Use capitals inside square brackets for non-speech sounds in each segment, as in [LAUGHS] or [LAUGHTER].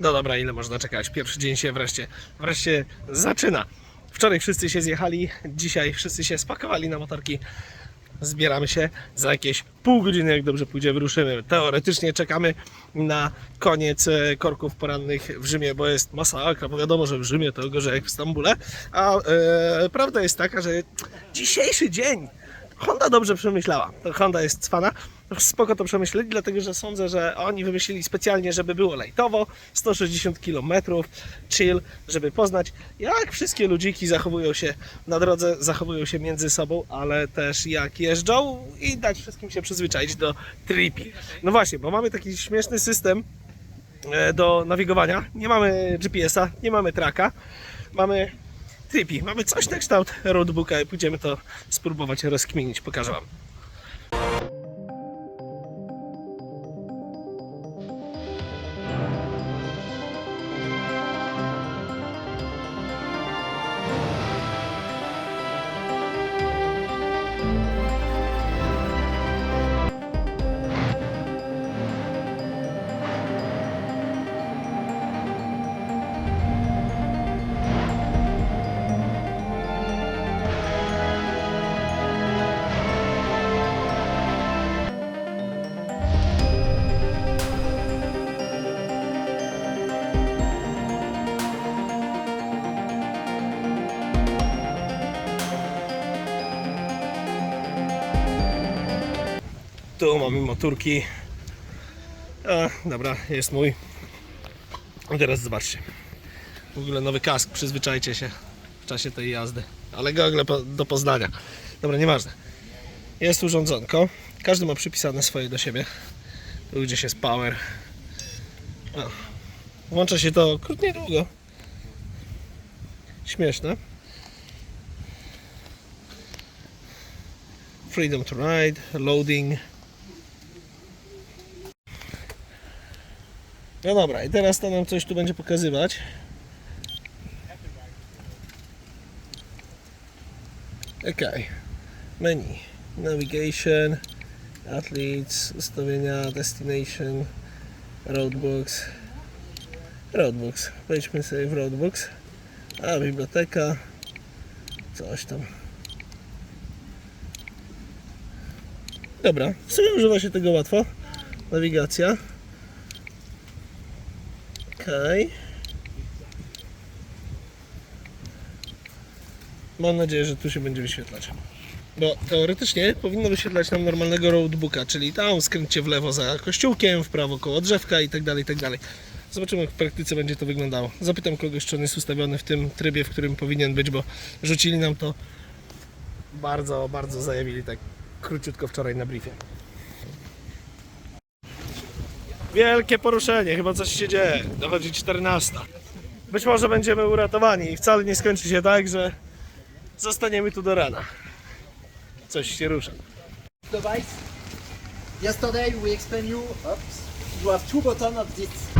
No dobra, ile można czekać? Pierwszy dzień się wreszcie, wreszcie zaczyna. Wczoraj wszyscy się zjechali, dzisiaj wszyscy się spakowali na motorki. Zbieramy się za jakieś pół godziny, jak dobrze pójdzie, wyruszymy. Teoretycznie czekamy na koniec e, korków porannych w Rzymie, bo jest masakra, bo wiadomo, że w Rzymie to gorzej jak w Stambule. A e, prawda jest taka, że dzisiejszy dzień Honda dobrze przemyślała. Honda jest cwana. Spoko to przemyśleli, dlatego że sądzę, że oni wymyślili specjalnie, żeby było lejtowo, 160 km, chill, żeby poznać, jak wszystkie ludziki zachowują się na drodze, zachowują się między sobą, ale też jak jeżdżą i dać wszystkim się przyzwyczaić do tripi. No właśnie, bo mamy taki śmieszny system e, do nawigowania. Nie mamy GPS-a, nie mamy traka, mamy tripi. Mamy coś na kształt roadbooka i pójdziemy to spróbować rozkminić. Pokażę Wam. Tu mamy motorki. A, dobra, jest mój. I teraz zobaczcie. W ogóle nowy kask, przyzwyczajcie się w czasie tej jazdy. Ale gogle do Poznania. Dobra, nieważne. Jest urządzonko. Każdy ma przypisane swoje do siebie. Tu gdzieś jest power. O. Włącza się to krótnie długo. Śmieszne. Freedom to ride, loading. No dobra, i teraz to nam coś tu będzie pokazywać. Ok, menu, navigation, athletes, ustawienia, destination, roadbooks, roadbooks, wejdźmy sobie w roadbooks, a biblioteka, coś tam. Dobra, w sumie używa się tego łatwo, nawigacja. Okej. Mam nadzieję, że tu się będzie wyświetlać. Bo teoretycznie powinno wyświetlać nam normalnego roadbooka, czyli tam skręćcie w lewo za kościółkiem, w prawo koło drzewka i tak dalej, i tak dalej. Zobaczymy jak w praktyce będzie to wyglądało. Zapytam kogoś, czy on jest ustawiony w tym trybie, w którym powinien być, bo rzucili nam to bardzo, bardzo zajawili tak króciutko wczoraj na briefie. Wielkie poruszenie, chyba coś się dzieje. Dochodzi 14. Być może będziemy uratowani i wcale nie skończy się tak, że zostaniemy tu do rana. Coś się rusza. Yesterday we explained you, oops, you have two buttons of this.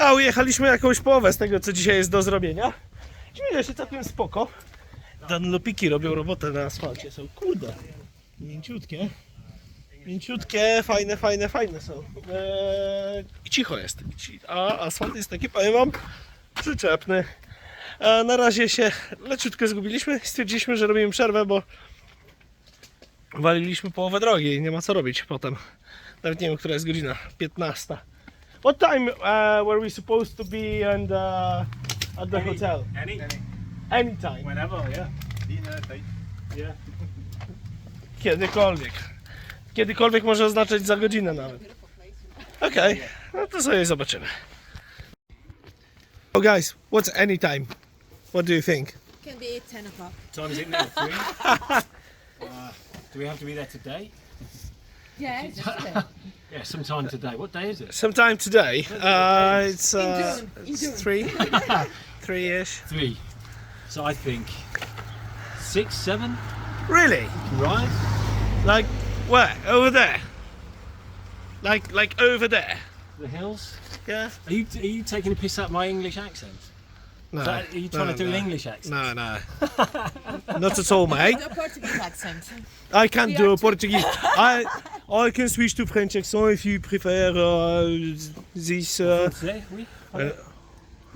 A ujechaliśmy jakąś połowę z tego, co dzisiaj jest do zrobienia. Śmieję się całkiem spoko. Dunlopiki robią robotę na asfalcie. Są kurde. Mięciutkie. Mięciutkie, fajne, fajne, fajne są. Eee, I cicho jest. A asfalt jest taki, powiem wam, przyczepny. A na razie się leciutko zgubiliśmy stwierdziliśmy, że robimy przerwę, bo waliliśmy połowę drogi i nie ma co robić potem. Nawet nie wiem, która jest godzina. 15. What time uh, were we supposed to be and uh, at the hotel? Any? Anytime. Whenever, yeah. Dinner, time. Yeah. Kiedykolwiek. Kiedykolwiek może oznaczać za godzinę nawet. Okej, no to sobie zobaczymy. Oh guys, what's anytime? What do you think? Can be 10 o'clock. Time is it now? Three? [LAUGHS] uh, Do we have to be there today? Yeah, it's [LAUGHS] today. Yeah, sometime today. What day is it? Sometime today. Uh, it's uh, June, in it's June. three, [LAUGHS] three-ish. Three. So I think six, seven. Really? Right. Like where? Over there. Like like over there. The hills. Yeah. Are you are you taking a piss at my English accent? No. Is that- are you trying no, to do no. an English accent? No, no. [LAUGHS] Not at all, mate. The Portuguese accent. I can't do a Portuguese. I I can switch to French accent if you prefer uh, this. Uh, Français, oui. Euh,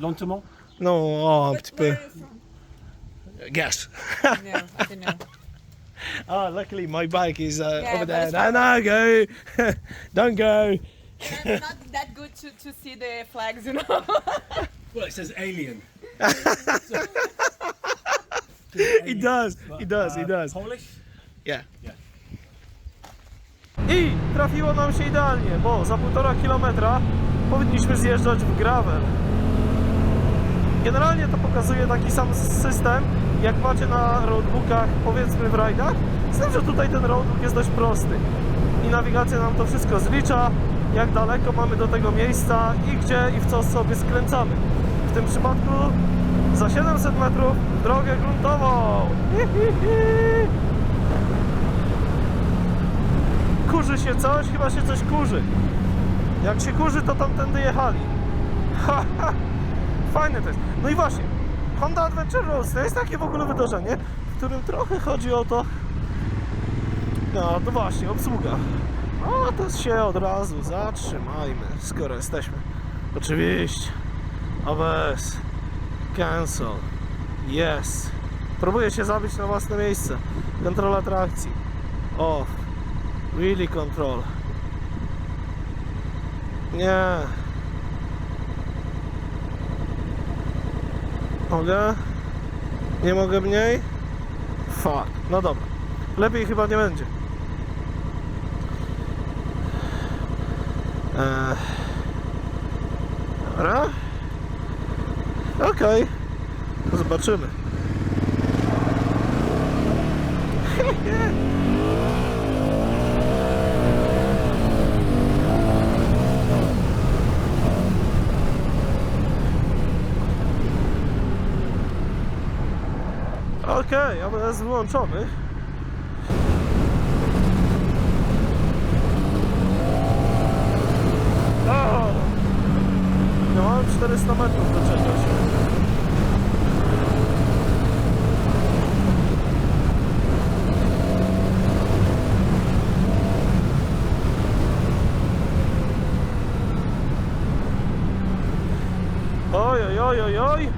Lentement. non, oh, un petit peu. Where are you from? Guess. [LAUGHS] No, I don't know. Oh, luckily my bike is uh, Yeah, over there. it's No, no, go. [LAUGHS] Don't go. And I'm not that good to, to see the flags, you know. [LAUGHS] Well, it says alien. It does. It does. It does. Polish. I trafiło nam się idealnie, bo za półtora kilometra powinniśmy zjeżdżać w gravel. Generalnie to pokazuje taki sam system, jak macie na roadbookach, powiedzmy w rajdach, z tym, że tutaj ten roadbook jest dość prosty. I nawigacja nam to wszystko zlicza, jak daleko mamy do tego miejsca i gdzie i w co sobie skręcamy. W tym przypadku za 700 metrów drogę gruntową. Hi, hi, hi. Kurzy się coś? Chyba się coś kurzy. Jak się kurzy, to tamtędy jechali. [LAUGHS] Ha, ha. Fajne to jest. No i właśnie, Honda Adventure Road to jest takie w ogóle wydarzenie, w którym trochę chodzi o to... No, to właśnie, obsługa. No, to się od razu zatrzymajmy, skoro jesteśmy. Oczywiście. ABS. Cancel. Yes. Próbuję się zabić na własne miejsce. Kontrola trakcji. Off. Really control. Nie. Mogę? Nie mogę mniej? Fuck. No dobra. Lepiej chyba nie będzie. Eee. Dobra. Okej. Zobaczymy. [LAUGHS] Okej, ABS włączony. O! No, mam 400 metrów do czegoś. Oj, oj, oj, oj, oj.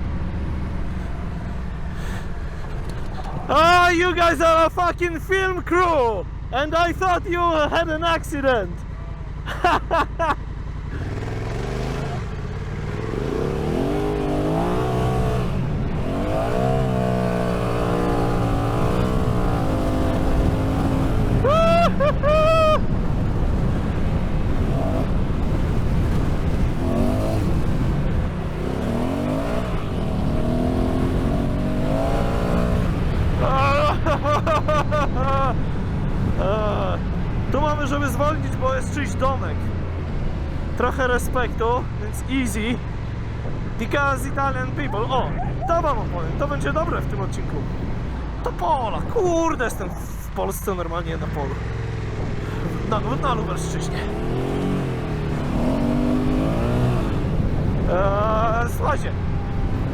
Ah, you guys are a fucking film crew! And I thought you had an accident! [LAUGHS] Żeby zwolnić, bo jest czyjś domek. Trochę respektu, więc easy. Because Italian people. O, to wam opowiem, to będzie dobre w tym odcinku. To pola, kurde, jestem w Polsce normalnie na polu. Na, na Lubelszczyźnie. Eee, słuchajcie,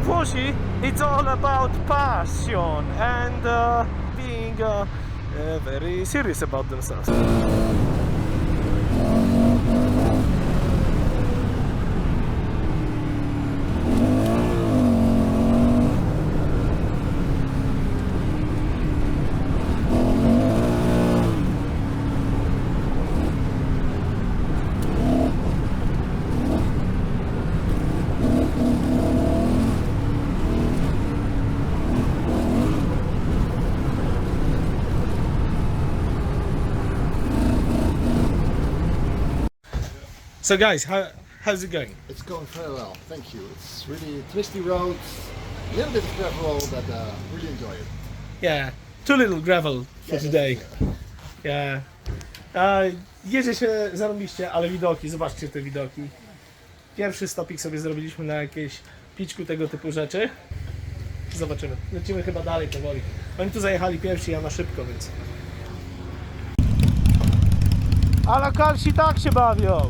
Włosi, it's all about passion and uh, being uh, very serious about themselves. So guys, how, how's it going? It's going very well, thank you. It's really twisty roads, a little bit of gravel, but uh, really enjoy it. Yeah, too little gravel for Yeah, today. Yeah. A, jedzie się zarobiście, ale widoki, zobaczcie te widoki. Pierwszy stopik sobie zrobiliśmy na jakieś pićku tego typu rzeczy. Zobaczymy. Lecimy chyba dalej powoli. Oni tu zajechali pierwsi, ja na szybko, więc... A lokalsi tak się bawią.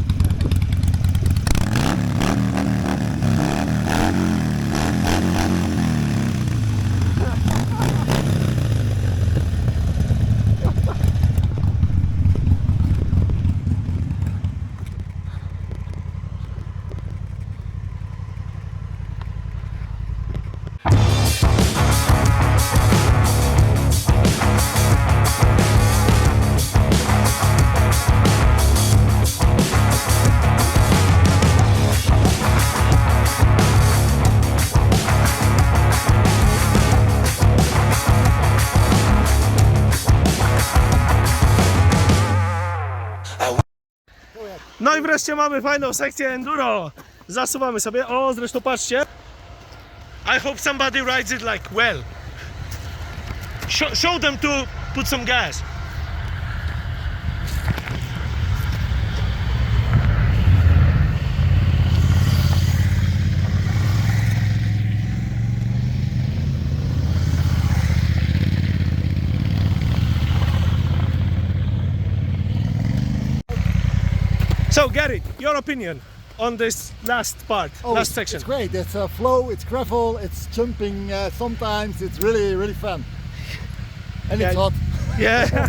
Wreszcie mamy fajną sekcję enduro. Zasuwamy sobie. O, zresztą patrzcie. I hope somebody rides it like well. Show, them to put some gas. So, Gary, your opinion on this last part, Oh, last section. It's great. It's a flow. It's gravel. It's jumping. Uh, sometimes it's really really fun. And Yeah. it's hot. [LAUGHS] Yeah, [LAUGHS]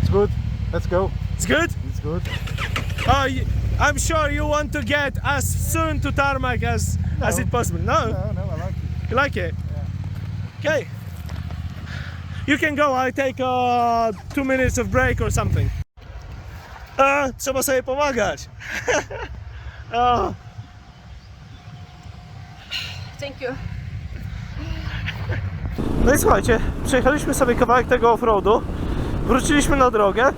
It's good. Let's go. it's good. It's good. Y- I'm sure you want to get as soon to tarmac as as No. it possible. No, No, no, I like it. you like it. Yeah. Okay. You can go. I take uh, two minutes of break or something. A, trzeba sobie pomagać. [LAUGHS] o, Thank you. No i słuchajcie, przejechaliśmy sobie kawałek tego offroadu, wróciliśmy na drogę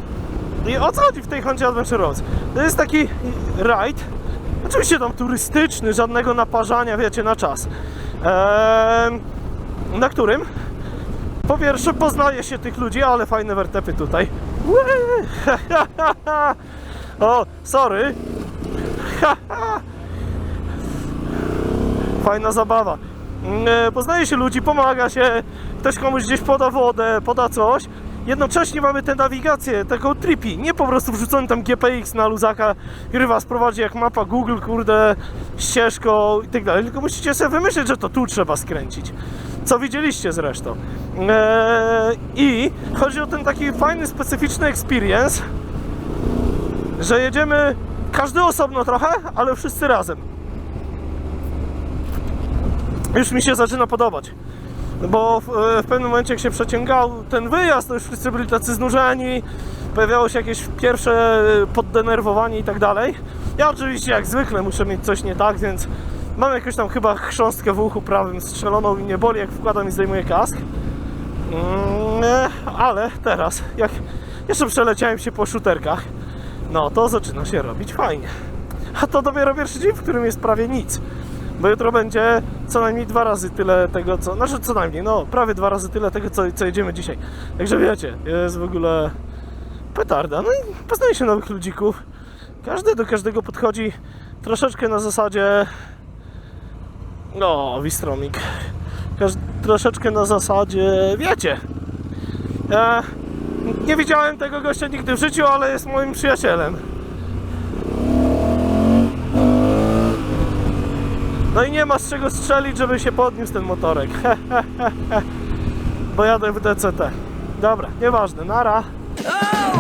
i o co chodzi w tej Hondzie Adventure Roads? To jest taki rajd, oczywiście tam turystyczny, żadnego naparzania, wiecie, na czas, em, na którym po pierwsze poznaje się tych ludzi, ale fajne wertepy tutaj. [LAUGHS] O, sorry. [LAUGHS] Fajna zabawa. Mm, e, Poznaje się ludzi, pomaga się, ktoś komuś gdzieś poda wodę, poda coś. Jednocześnie mamy tę nawigację, taką trippy, nie po prostu wrzucony tam GPX na luzaka, który was prowadzi jak mapa Google, kurde, ścieżką i tak dalej, tylko musicie sobie wymyśleć, że to tu trzeba skręcić. Co widzieliście zresztą. Eee, I chodzi o ten taki fajny, specyficzny experience, że jedziemy każdy osobno trochę, ale wszyscy razem już mi się zaczyna podobać. Bo w, w pewnym momencie, jak się przeciągał ten wyjazd, to już wszyscy byli tacy znużeni, pojawiało się jakieś pierwsze poddenerwowanie i tak dalej. Ja oczywiście, jak zwykle, muszę mieć coś nie tak, więc mam jakąś tam chyba chrząstkę w uchu prawym strzeloną i mnie boli, jak wkładam i zdejmuję kask. Mm, e, ale teraz, jak jeszcze przeleciałem się po shooterkach, no to zaczyna się robić fajnie. A to dopiero pierwszy dzień, w którym jest prawie nic. Bo jutro będzie co najmniej dwa razy tyle tego, co. Znaczy co najmniej, no prawie dwa razy tyle tego, co, co jedziemy dzisiaj. Także wiecie, jest w ogóle petarda. No i poznaje się nowych ludzików. Każdy do każdego podchodzi troszeczkę na zasadzie. No, Wistromik. Każ... Troszeczkę na zasadzie, wiecie. Ja nie widziałem tego gościa nigdy w życiu, ale jest moim przyjacielem. No i nie ma z czego strzelić, żeby się podniósł ten motorek. [LAUGHS] Bo jadę w DCT. Dobra, nieważne, nara. Oh,